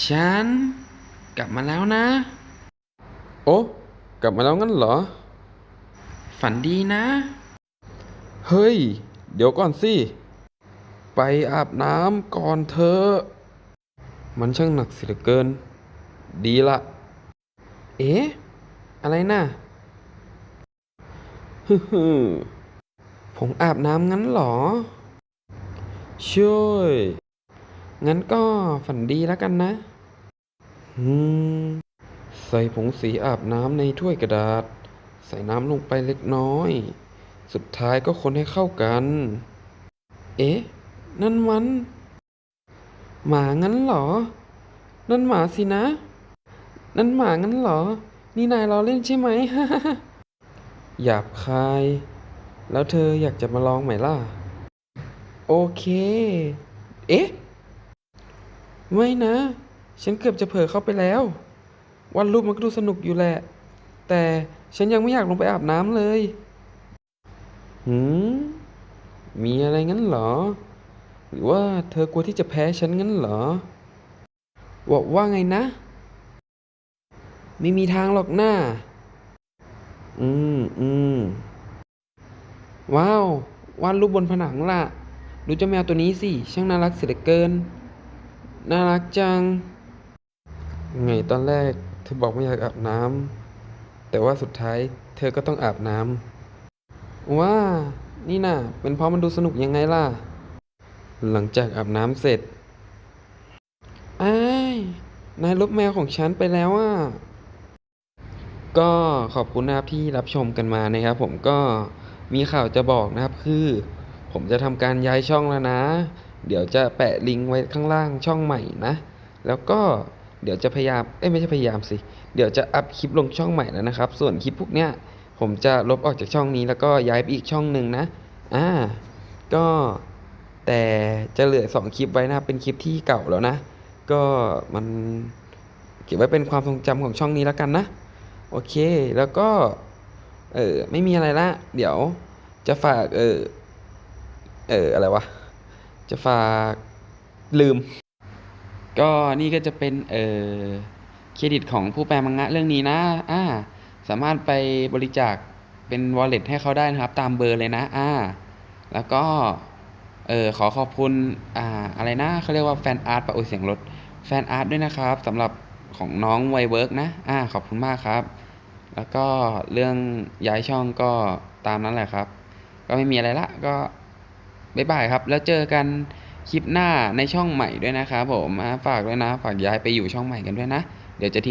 ฉัน กลับมาแล้วนะ โอ้กลับมาแล้วงั้นเหรอ ฝันดีนะ เฮ้ย เดี๋ยวก่อนสิ ไปอาบน้ำก่อนเถอะมันช่างหนักเสียเหลือเกิน ดีละ เอ๊ะ อะไรน่ะฮึฮึมผมอาบน้ำงั้นเหรอ ช่วย งั้นก็ฝันดีแล้วกันนะ อืม ใส่ผงสีอาบน้ำในถ้วยกระดาษ ใส่น้ำลงไปเล็กน้อย สุดท้ายก็คนให้เข้ากัน เอ๊ะ นั่นมัน หมางั้นเหรอ นั่นหมาสินะ นั่นหมางั้นเหรอ นี่นายล้อเล่นใช่ไหม หยาบคาย แล้วเธออยากจะมาลองไหมล่ะ โอเค เอ๊ะ ไม่นะ ฉันเกือบจะเผลอเข้าไปแล้ววาดรูปมันก็ดูสนุกอยู่แหละ แต่ฉันยังไม่อยากลงไปอาบน้ำเลย หืม มีอะไรงั้นเหรอ หรือว่าเธอกลัวที่จะแพ้ฉันงั้นเหรอว่าว่าไงนะ ไม่มีทางหรอกหน้า อืมอืมว้าววาดรูปบนผนังล่ะ ดูเจ้าแมวตัวนี้สิ ช่างน่ารักเสียเหลือเกิน น่ารักจัง ไงตอนแรก เธอบอกไม่อยากอาบน้ำแต่ว่าสุดท้าย เธอก็ต้องอาบน้ว่านี่น่ะ เป็นเพราะมันดูสนุกยังไงล่ะ หลังจากอาบน้ำเสร็จไอ้นายลบแมวของฉันไปแล้วอะ ก็ขอบคุณนะครับที่รับชมกันมานะครับ ผมก็มีข่าวจะบอกนะครับคือ ผมจะทำการย้ายช่องแล้วนะ เดี๋ยวจะแปะลิงก์ไว้ข้างล่างช่องใหม่นะ แล้วก็เดี๋ยวจะพยายาม เอ้ยไม่ใช่พยายามสิ เดี๋ยวจะอัพคลิปลงช่องใหม่แล้วนะครับ ส่วนคลิปพวกเนี้ยผมจะลบออกจากช่องนี้แล้วก็ย้ายไปอีกช่องหนึ่งนะ อ่า ก็แต่จะเหลือสองคลิปไว้นะครับเป็นคลิปที่เก่าแล้วนะ ก็มันเก็บไว้เป็นความทรงจำของช่องนี้แล้วกันนะ โอเค แล้วก็ เออไม่มีอะไรละ เดี๋ยวจะฝาก เออเอออะไรวะ จะฝากลืม ก็นี่ก็จะเป็นเออเครดิตของผู้แปลมังงะเรื่องนี้นะอ่าสามารถไปบริจาคเป็น wallet ให้เขาได้นะครับ ตามเบอร์เลยนะอ่าแล้วก็เออขอขอบคุณอ่าอะไรนะเขาเรียกว่าแฟนอาร์ตปะโอเสียงรถแฟนอาร์ตด้วยนะครับสำหรับของน้องไวเวิร์กนะอ่าขอบคุณมากครับ แล้วก็เรื่องย้ายช่องก็ตามนั้นแหละครับ ก็ไม่มีอะไรละก็ บ๊ายบายครับ แล้วเจอกันคลิปหน้าในช่องใหม่ด้วยนะครับผมฝากด้วยนะ ฝากย้ายไปอยู่ช่องใหม่กันด้วยนะ เดี๋ยวจะทิ้ง